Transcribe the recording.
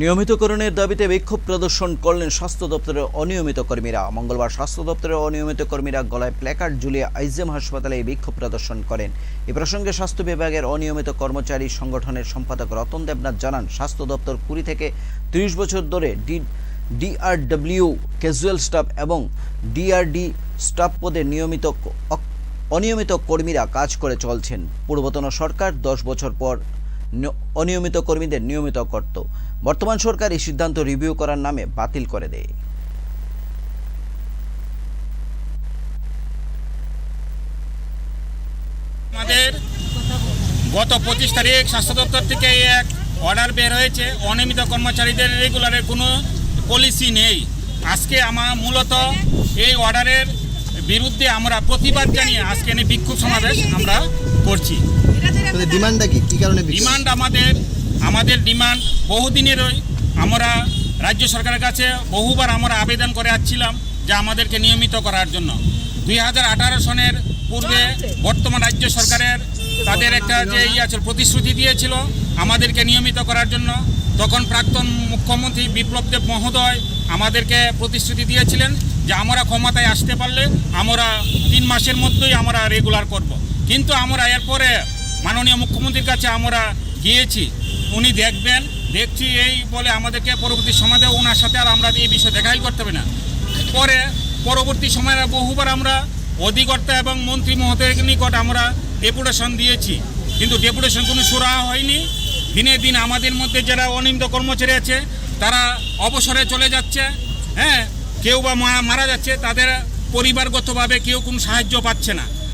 নিয়মিতকরণের দাবিতে বিক্ষোভ প্রদর্শন করলেন স্বাস্থ্য দপ্তরের অনিয়মিত কর্মীরা। মঙ্গলবার স্বাস্থ্য দপ্তরের অনিয়মিত কর্মীরা গলায় প্ল্যাকার্ড ঝুলিয়ে আইজেম হাসপাতালে বিক্ষোভ প্রদর্শন করেন। এ প্রসঙ্গে স্বাস্থ্য বিভাগের অনিয়মিত কর্মচারী সংগঠনের সম্পাদক রতন দেবনাথ জানান, স্বাস্থ্য দপ্তর কুড়ি থেকে তিরিশ বছর ধরে ডি, ডিআরডব্লিউ ক্যাজুয়াল স্টাফ এবং ডিআরডি স্টাফ পদে নিয়মিত অনিয়মিত কর্মীরা কাজ করে চলছেন। পূর্বতন সরকার দশ বছর পর অনিয়মিত কর্মীদের নিয়মিত করত বর্তমান সরকার এই সিদ্ধান্ত রিভিউ করার নামে বাতিল করে দেয়। আমাদের গত পঁচিশ তারিখ স্বাস্থ্য দপ্তর থেকে এক অর্ডার বের হয়েছে। অনিয়মিত কর্মচারীদের রেগুলারের কোনো পলিসি নেই। আজকে আমার মূলত এই অর্ডারের বিরুদ্ধে আমরা প্রতিবাদ জানিয়ে আজকে এই বিক্ষোভ সমাবেশ আমরা করছি। ডিমান্ডটা কি? কি কারণে ডিমান্ড আমাদের আমাদের ডিমান্ড বহুদিনেরই। আমরা রাজ্য সরকারের কাছে বহুবার আমরা আবেদন করে আসছিলাম যে আমাদেরকে নিয়মিত করার জন্য। দুই হাজার আঠারো সনের পূর্বে বর্তমান রাজ্য সরকারের তাদের একটা যে ইয়ে আছে প্রতিশ্রুতি দিয়েছিল আমাদেরকে নিয়মিত করার জন্য। তখন প্রাক্তন মুখ্যমন্ত্রী বিপ্লব দেব মহোদয় আমাদেরকে প্রতিশ্রুতি দিয়েছিলেন যে আমরা ক্ষমতায় আসতে পারলে আমরা তিন মাসের মধ্যেই আমরা রেগুলার করব। কিন্তু আমরা এরপরে মাননীয় মুখ্যমন্ত্রীর কাছে আমরা গিয়েছি। উনি দেখবেন, দেখছি এই বলে আমাদেরকে পরবর্তী সমাজে ওনার সাথে আর আমরা এই বিষয়ে দেখাই করতে হবে না। পরে পরবর্তী সময়ে বহুবার আমরা অধিকর্তা এবং মন্ত্রী মহোদয়ের নিকট আমরা ডেপুটেশন দিয়েছি। কিন্তু ডেপুটেশন কোনো সুরাহা হয়নি। দিনে দিন আমাদের মধ্যে যারা অনিন্দ কর্মচারী আছে, তারা অবসরে চলে যাচ্ছে হ্যাঁ? কেউ বা মারা যাচ্ছে, তাদের পরিবারগতভাবে কেউ কোনো সাহায্য পাচ্ছে না।